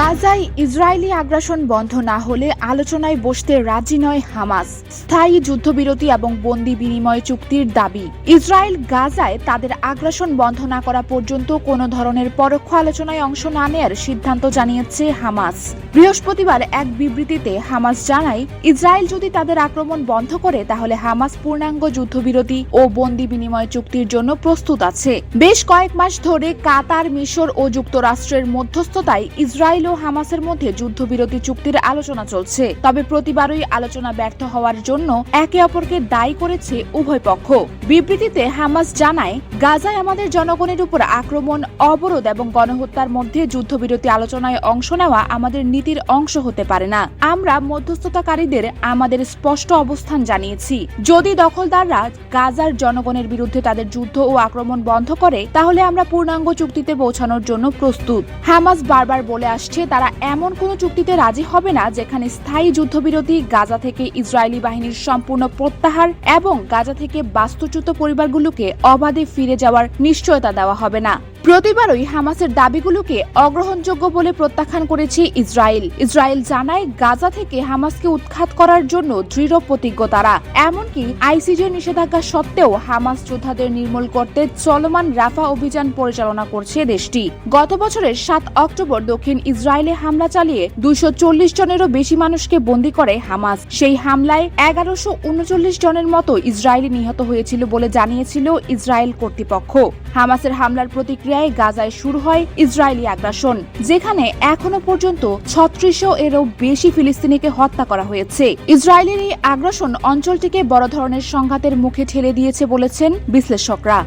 গাজায় ইসরায়েলি আগ্রাসন বন্ধ না হলে আলোচনায় বসতে রাজি নয় হামাস। স্থায়ী যুদ্ধবিরতি এবং বন্দি বিনিময় চুক্তির দাবি। ইসরায়েল গাজায় তাদের আগ্রাসন বন্ধ না করা পর্যন্ত কোনো ধরনের পরোক্ষ আলোচনায় অংশ না নেয়ার সিদ্ধান্ত জানিয়েছে হামাস। বৃহস্পতিবার এক বিবৃতিতে হামাস জানায়, ইসরায়েল যদি তাদের আক্রমণ বন্ধ করে, তাহলে হামাস পূর্ণাঙ্গ যুদ্ধবিরতি ও বন্দি বিনিময় চুক্তির জন্য প্রস্তুত আছে। বেশ কয়েক মাস ধরে কাতার, মিশর ও যুক্তরাষ্ট্রের মধ্যস্থতায় ইসরায়েল ও হামাসের মধ্যে যুদ্ধবিরতি চুক্তির আলোচনা চলছে। তবে প্রতিবারই আলোচনা ব্যর্থ হওয়ার জন্য একে অপরকে দায়ী করেছে উভয় পক্ষ। বিবৃতিতে হামাস জানায়, গাজায় আমাদের জনগণের উপর আক্রমণ, অবরোধ এবং গণহত্যার মধ্যে যুদ্ধবিরতি আলোচনায় অংশ নেওয়া আমাদের নীতির অংশ হতে পারে না। আমরা মধ্যস্থতাকারীদের আমাদের স্পষ্ট অবস্থান জানিয়েছি। যদি দখলদাররা গাজার জনগণের বিরুদ্ধে তাদের যুদ্ধ ও আক্রমণ বন্ধ করে, তাহলে আমরা পূর্ণাঙ্গ চুক্তিতে পৌঁছানোর জন্য প্রস্তুত। হামাস বারবার বলে আসছে তারা এমন কোনো চুক্তিতে রাজি হবে না যেখানে স্থায়ী যুদ্ধবিরতি, গাজা থেকে ইসরায়েলি বাহিনীর সম্পূর্ণ প্রত্যাহার এবং গাজা থেকে বাস্তুচ্যুত পরিবারগুলোকে অবাধে ফিরে যাওয়ার নিশ্চয়তা দেওয়া হবে না। প্রতিবারই হামাসের দাবিগুলোকে অগ্রহণযোগ্য বলে প্রত্যাখ্যান করেছে ইসরায়েল। ইসরায়েল জানায় গাজা থেকে হামাসকে উৎখাত করার জন্য দৃঢ় প্রতিজ্ঞ তারা। এমনকি আইসিজের নিষেধাজ্ঞা সত্ত্বেও হামাস যোদ্ধাদের নির্মূল করতে চলমান রাফা অভিযান পরিচালনা করছে দেশটি। গত বছরের সাত অক্টোবর দক্ষিণ ইসরায়েলে হামলা চালিয়ে দুইশো চল্লিশ জনেরও বেশি মানুষকে বন্দী করে হামাস। সেই হামলায় এগারোশো উনচল্লিশ জনের মতো ইসরায়েলি নিহত হয়েছিল বলে জানিয়েছিল ইসরায়েল কর্তৃপক্ষ। হামাসের হামলার প্রতিক্রিয়ায় গাজায় শুরু হয় ইসরায়েলি আগ্রাসন, যেখানে এখনও পর্যন্ত ছত্রিশশো এরও বেশি ফিলিস্তিনিকে হত্যা করা হয়েছে। ইসরায়েলের এই আগ্রাসন অঞ্চলটিকে বড় ধরনের সংঘাতের মুখে ঠেলে দিয়েছে বলেছেন বিশ্লেষকরা।